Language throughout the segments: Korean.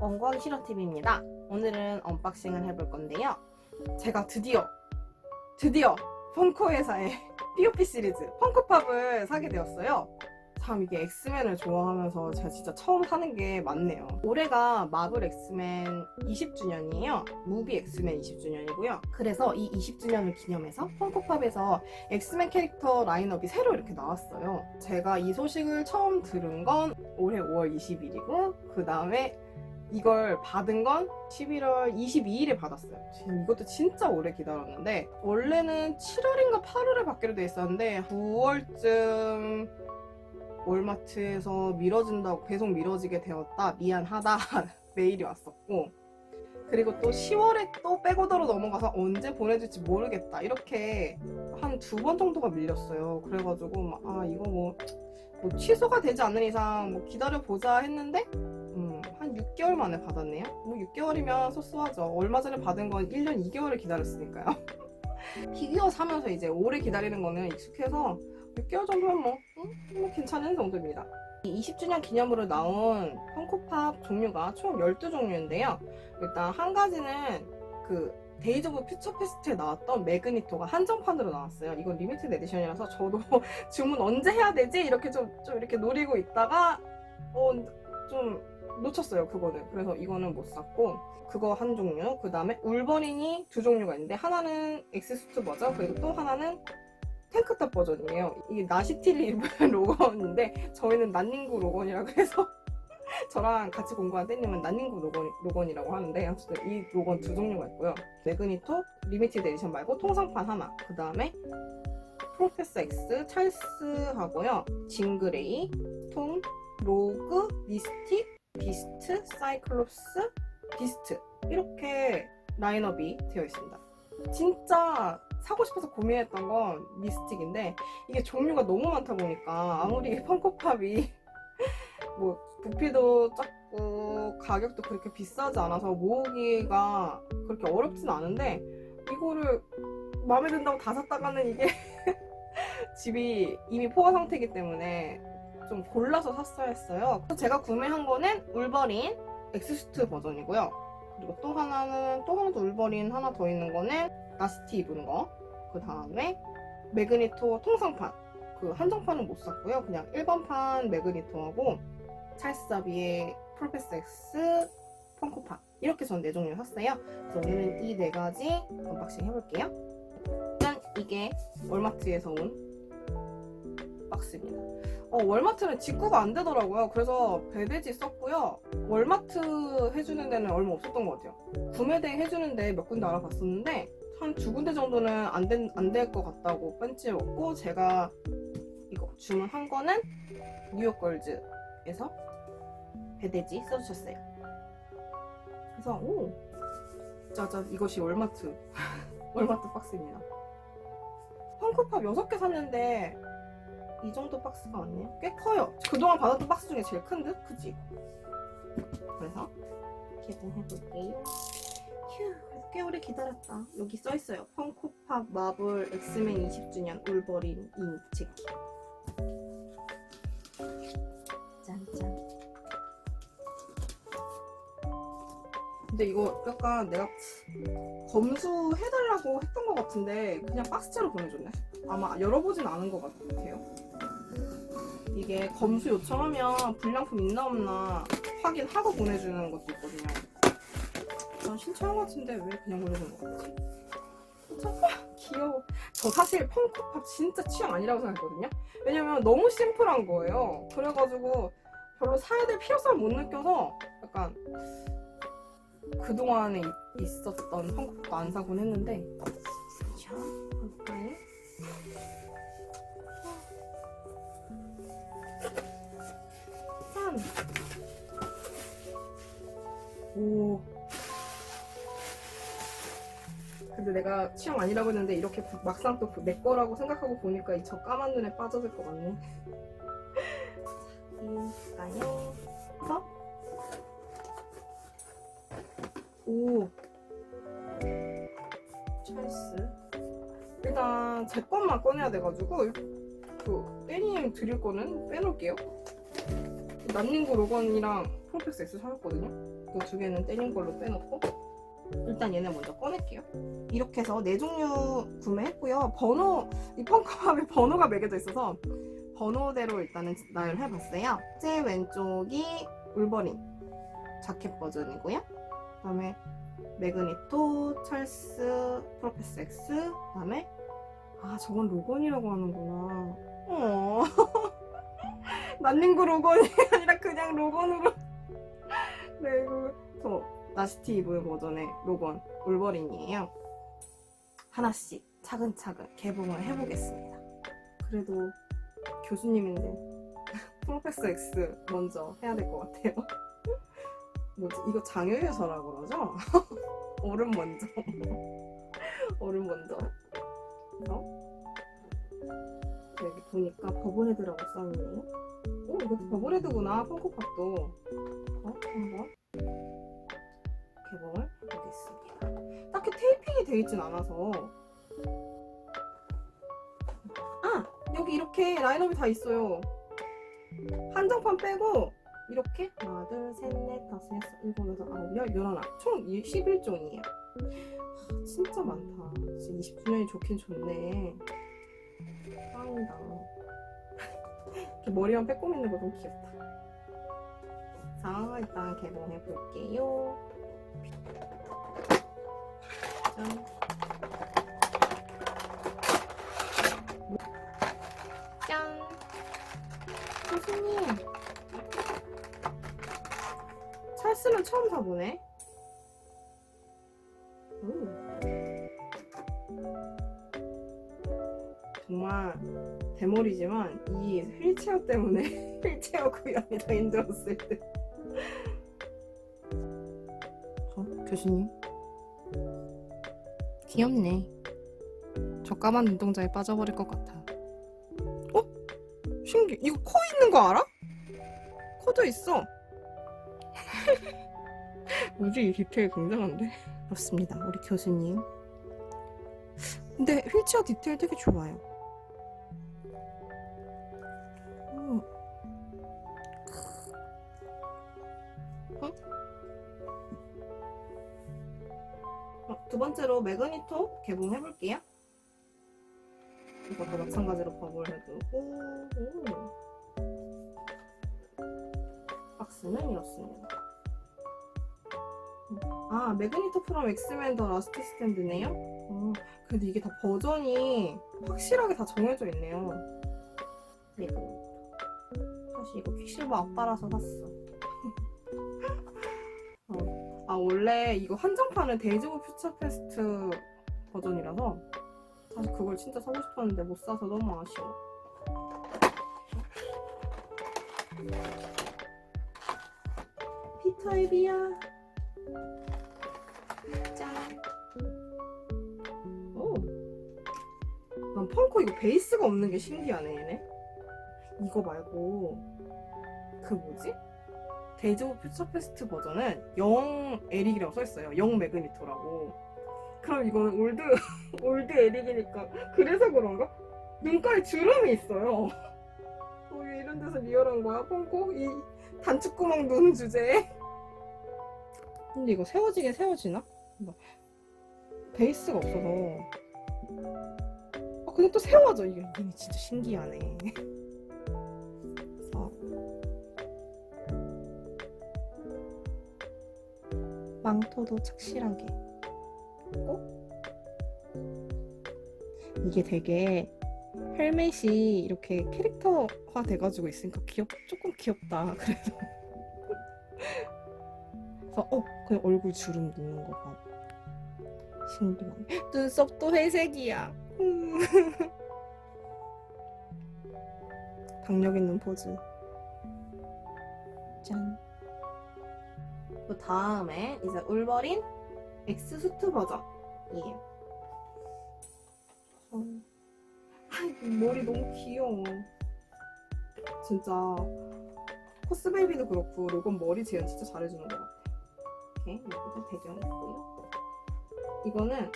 원권 실어TV입니다. 오늘은 언박싱을 해볼 건데요. 제가 드디어, 드디어 펑코 회사의 POP 시리즈 펑크팝을 사게 되었어요. 참 이게 엑스맨을 좋아하면서 제가 진짜 처음 사는 게 많네요. 올해가 마블 엑스맨 20주년이에요. 무비 엑스맨 20주년이고요. 그래서 이 20주년을 기념해서 펑크팝에서 엑스맨 캐릭터 라인업이 새로 이렇게 나왔어요. 제가 이 소식을 처음 들은 건 올해 5월 20일이고 그 다음에 이걸 받은 건 11월 22일에 받았어요. 지금 이것도 진짜 오래 기다렸는데 원래는 7월인가 8월에 받기로 돼 있었는데 9월쯤 월마트에서 미뤄진다고 배송 미뤄지게 되었다 미안하다 메일이 왔었고 그리고 또 10월에 또 백오더로 넘어가서 언제 보내줄지 모르겠다 이렇게 한 두 번 정도가 밀렸어요. 그래가지고 막, 아 이거 뭐, 뭐 취소가 되지 않는 이상 뭐 기다려 보자 했는데 음, 한 6개월 만에 받았네요. 뭐 6개월이면 소소하죠. 얼마 전에 받은 건 1년 2개월을 기다렸으니까요. 피규어 사면서 이제 오래 기다리는 거는 익숙해서 6개월 정도면 뭐, 음, 뭐 괜찮은 정도입니다. 이 20주년 기념으로 나온 펑코팝 종류가 총 12종류인데요. 일단 한 가지는 그 데이즈 오브 퓨처 페스트에 나왔던 매그니토가 한정판으로 나왔어요. 이건 리미티드 에디션이라서 저도 주문 언제 해야 되지? 이렇게 좀, 좀 이렇게 노리고 있다가 어, 좀 놓쳤어요, 그거는. 그래서 이거는 못 샀고 그거 한 종류. 그 다음에 울버린이 두 종류가 있는데 하나는 엑스수트 버전 그리고 또 하나는 탱크탑 버전이에요. 이게 나시티를 입은 로건인데 저희는 난닝구 로건이라고 해서 저랑 같이 공부한 떼님은 난닝구 로건, 로건이라고 하는데 어쨌든 이 로건 두 종류가 있고요. 매그니토 리미티드 에디션 말고 통상판 하나. 그 다음에 프로페서 X 찰스하고요. 징그레이, 톰, 로그, 미스틱, 비스트, 사이클롭스, 비스트 이렇게 라인업이 되어 있습니다. 진짜 사고 싶어서 고민했던 건 미스틱인데 이게 종류가 너무 많다 보니까 아무리 펑크팝이 뭐 부피도 작고 가격도 그렇게 비싸지 않아서 모으기가 그렇게 어렵진 않은데 이거를 마음에 든다고 다 샀다가는 이게 집이 이미 포화 상태이기 때문에 좀 골라서 샀어야 했어요. 그래서 제가 구매한 거는 울버린 엑스슈트 버전이고요. 그리고 또 하나는 또 하나도 울버린 하나 더 있는 거는 나스티 입은 거. 그 다음에 매그니토 통상판. 그 한정판은 못 샀고요. 그냥 1번판 매그니토하고 찰스 자비의 프로페서 X 펑크팝 이렇게 전 네 종류 샀어요. 그래서 오늘은 이 네 가지 언박싱 해볼게요. 일단 이게 월마트에서 온 박스입니다. 어, 월마트는 직구가 안 되더라고요. 그래서 배대지 썼고요. 월마트 해주는 데는 얼마 없었던 것 같아요. 구매대 해주는 데 몇 군데 알아봤었는데 한 두 군데 정도는 안될 것 같다고 뺀치였고 제가 이거 주문한 거는 뉴욕걸즈에서 배대지 써주셨어요. 그래서 오 짜잔 이것이 월마트 월마트 박스입니다. 펑크팝 6개 샀는데 이 정도 박스가 아니에요? 꽤 커요. 그동안 받았던 박스 중에 제일 큰 듯? 그지? 그래서 개봉해볼게요. 휴, 꽤 오래 기다렸다. 여기 써있어요. 펑코팝 마블 엑스맨 20주년 울버린 인 재킷. 짠짠. 근데 이거 약간 내가 검수해달라고 했던 것 같은데 그냥 박스채로 보내줬네. 아마 열어보진 않은 것 같아요. 이게 검수 요청하면 불량품 있나 없나 확인하고 보내주는 것도 있거든요. 전 신청한 것 같은데 왜 그냥 보내주는 거 같지? 잠깐 귀여워. 저 사실 펑크팝 진짜 취향 아니라고 생각했거든요. 왜냐면 너무 심플한 거예요. 그래가지고 별로 사야 될 필요성을 못 느껴서 약간 그동안에 이- 있었던 펑크팝도 안 사곤 했는데 자, 볼까요? 오. 근데 내가 취향 아니라고 했는데 이렇게 부- 막상 또 내 거라고 생각하고 보니까 이 저 까만 눈에 빠져들 것 같네. 볼까요? 그래서 오. 찰스. 일단 제 것만 꺼내야 돼가지고 그 빼님 드릴 거는 빼놓을게요. 난닝구 로건이랑 프로페스 X 사셨거든요. 있고 두 개는 떼님 걸로 빼놓고 일단 얘네 먼저 꺼낼게요. 이렇게 해서 네 종류 구매했고요. 번호 이 펑크팝에 번호가 매겨져 있어서 번호대로 일단은 나열해봤어요. 제 왼쪽이 울버린 자켓 버전이고요. 그다음에 매그니토, 찰스, 프로페스 X, 그다음에 아 저건 로건이라고 하는구나. 어. 난닝구 로건이 아니라 그냥 로건으로. 네, 그리고 저 나스티브 버전의 로건 울버린이에요. 하나씩 차근차근 개봉을 해보겠습니다. 그래도 교수님인데 프로페서 X 먼저 해야 될 것 같아요. 뭐지? 이거 장유유서라고 그러죠? 얼음 먼저. 얼음 먼저. 그래서 여기 보니까 버블헤드라고 써있네요. 오, 이거 버블헤드구나. 펑크팝도. 어, 한번 개봉을 해보겠습니다. 딱히 테이핑이 되어 있진 않아서. 아! 여기 이렇게 라인업이 다 있어요. 한정판 빼고 이렇게 하나, 둘, 셋, 넷, 다섯, 여섯, 일곱, 여덟, 아홉, 열, 열하나 총 11종이에요. 진짜 많다. 진짜 20주년이 좋긴 좋네. 짱이다. 이렇게 머리만 빼꼼 있는 거 너무 귀엽다. 자, 일단 개봉해 볼게요. 짠. 짠. 교수님. 찰스는 처음 사보네. 오. 정말 대머리지만 이 휠체어 때문에 휠체어 구현이 더 힘들었을 때. 어, 교수님. 귀엽네. 저 까만 눈동자에 빠져버릴 것 같아. 어? 신기. 이거 코 있는 거 알아? 코도 있어. 뭐지 이 디테일 굉장한데? 그렇습니다. 우리 교수님. 근데 휠체어 디테일 되게 좋아요. 두 번째로 매그니토 개봉해 볼게요. 이것도 마찬가지로 버블 해두고 오. 박스는 이렇습니다. 아 매그니토 프롬 엑스맨 더 라스트 스탠드네요. 어, 근데 이게 다 버전이 확실하게 다 정해져 있네요. 매그니토. 사실 이거 퀵실버 아빠라서 샀어. 원래 이거 한정판은 데이즈 오브 퓨처 페스트 버전이라서 사실 그걸 진짜 사고 싶었는데 못 사서 너무 아쉬워. 피터입이야. 짠. 오. 난 펑커 이거 베이스가 없는 게 신기하네 얘네. 이거 말고 그 뭐지? 데이즈 오브 퓨처 페스트 버전은 영 에릭이라고 써있어요. 영 매그니토라고. 그럼 이거는 올드 올드 에릭이니까 그래서 그런가? 눈깔에 주름이 있어요. 어, 왜 이런 데서 리얼한 거야, 펑코? 이 단축구멍 눈 주제에. 근데 이거 세워지긴 세워지나? 뭐, 베이스가 없어서. 아, 근데 또 세워져. 이게, 이게 진짜 신기하네. 망토도 착실하게. 어? 이게 되게 헬멧이 이렇게 캐릭터화 돼가지고 있으니까 귀엽, 조금 귀엽다. 그래서. 그래서, 어, 그냥 얼굴 주름 넣는 거 봐. 신기하네. 눈썹도 회색이야. 음. 박력 있는 포즈. 짠. 그 다음에 이제 울버린 엑스 수트 버전이에요. 어. 아, 머리 너무 귀여워. 진짜 코스베이비도 그렇고 로건 머리 재현 진짜 잘해주는 것 같아. 이렇게 여기도 배경 있고요. 이거는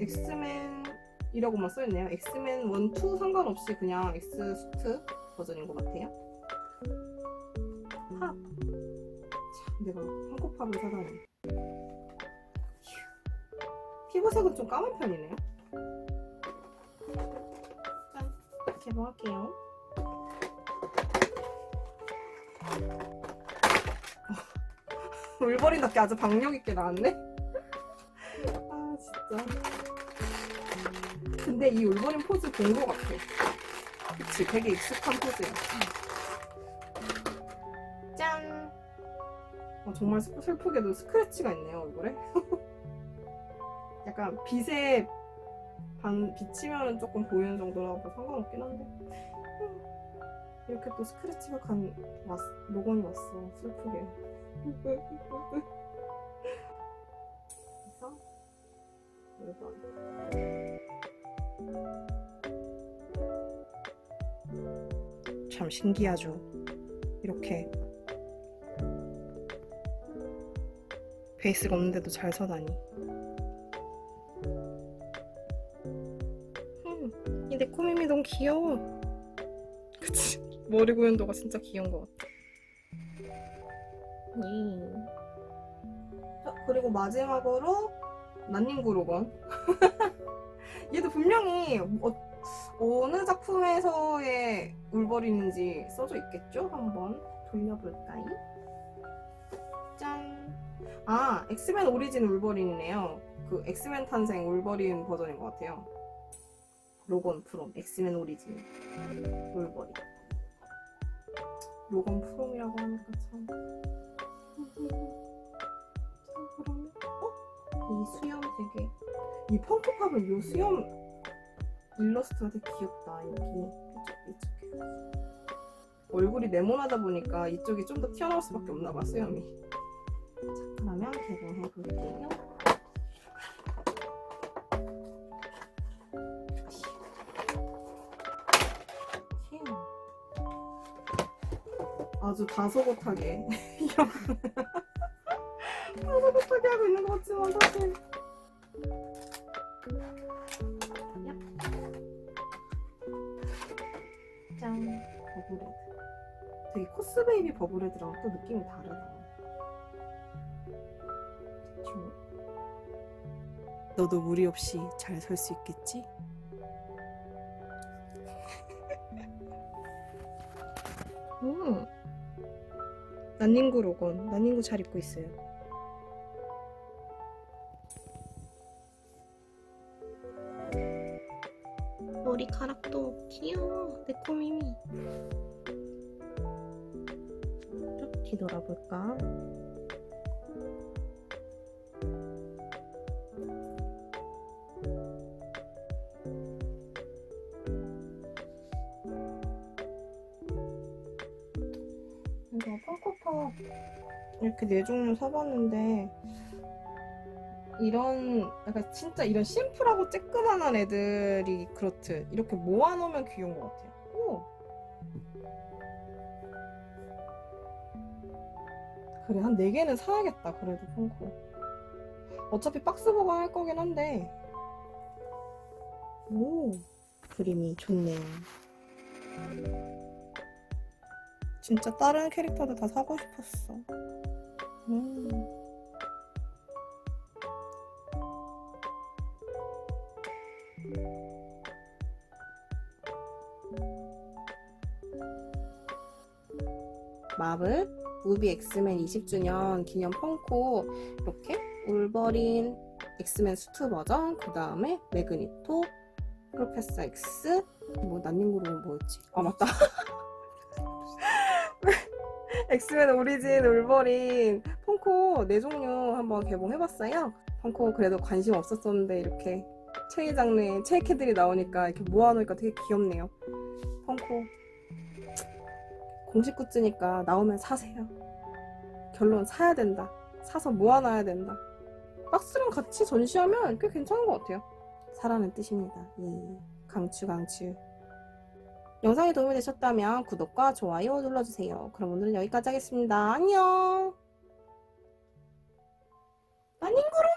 엑스맨이라고만 써있네요. 엑스맨 1, 2 상관없이 그냥 엑스 수트 버전인 것 같아요. 펑크팝을 사다니. 휴. 피부색은 좀 까만 편이네요. 짠. 개봉할게요. 울버린답게 아주 박력있게 나왔네? 아, 진짜. 근데 이 울버린 포즈 본 것 같아. 그치, 되게 익숙한 포즈야. 정말 슬- 슬프게도 스크래치가 있네요, 얼굴에. 약간 빛에 반, 비치면 조금 보이는 정도라고 상관없긴 한데. 음, 이렇게 또 스크래치가 간, 왔, 녹원이 왔어, 슬프게. 그래서, 얼굴. 참 신기하죠. 이렇게 베이스가 없는데도 잘 서다니. 음, 이내 코미미 너무 귀여워. 그치? 머리 고연도가 진짜 귀여운 것 같아. 음. 자, 그리고 마지막으로 난닝구 로건. 얘도 분명히 어, 어느 작품에서의 울버린인지 써져 있겠죠? 한번 돌려볼까요? 짠! 아, 엑스맨 오리진 울버린이네요. 그 엑스맨 탄생 울버린 버전인 것 같아요. 로건 프롬, 엑스맨 오리진 울버린. 로건 프롬이라고 하니까 참. 참 그러네. 어? 이 수염 되게. 이 펑크팝은 요 수염 일러스트가 되게 귀엽다 여기 이쪽 이쪽에 얼굴이 네모나다 보니까 이쪽이 좀 더 튀어나올 수밖에 없나 봐 수염이 자 그러면 개봉해 볼게요. 휴. 아주 다소곳하게. 다소곳하게 하고 있는 것 같지만 사실. 짠. 버블헤드. 되게 코스베이비 버블헤드랑 또 느낌이 다르다 너도 무리 없이 잘 설 수 있겠지? 음. 난닝구 로건. 난닝구 잘 입고 있어요. 머리카락도 귀여워. 내 코미미. 쭉 뒤돌아볼까 펑크팝 이렇게 네 종류 사봤는데 이런 약간 진짜 이런 심플하고 쬐끄만한 애들이 그렇듯 이렇게 모아놓으면 귀여운 것 같아요. 오. 그래 한 4개는 사야겠다 그래도 펑크. 어차피 박스 보관할 거긴 한데 오 그림이 좋네요. 진짜 다른 캐릭터도 다 사고 싶었어. 음. 마블 무비 엑스맨 20주년 기념 펑코 이렇게 울버린 엑스맨 수트 버전 그 다음에 매그니토 프로페서 X 뭐 난닝구로는 뭐였지? 아 맞다 엑스맨 오리진 울버린 펑코 네 종류 한번 개봉해봤어요 펑코 그래도 관심 없었었는데 이렇게 체이 장르의 체이캐들이 나오니까 이렇게 모아놓으니까 되게 귀엽네요 펑코 공식 굿즈니까 나오면 사세요. 결론 사야 된다. 사서 모아놔야 된다. 박스랑 같이 전시하면 꽤 괜찮은 것 같아요. 사라는 뜻입니다. 예. 강추 강추. 영상이 도움이 되셨다면 구독과 좋아요 눌러주세요. 그럼 오늘은 여기까지 하겠습니다. 안녕. 안닝구루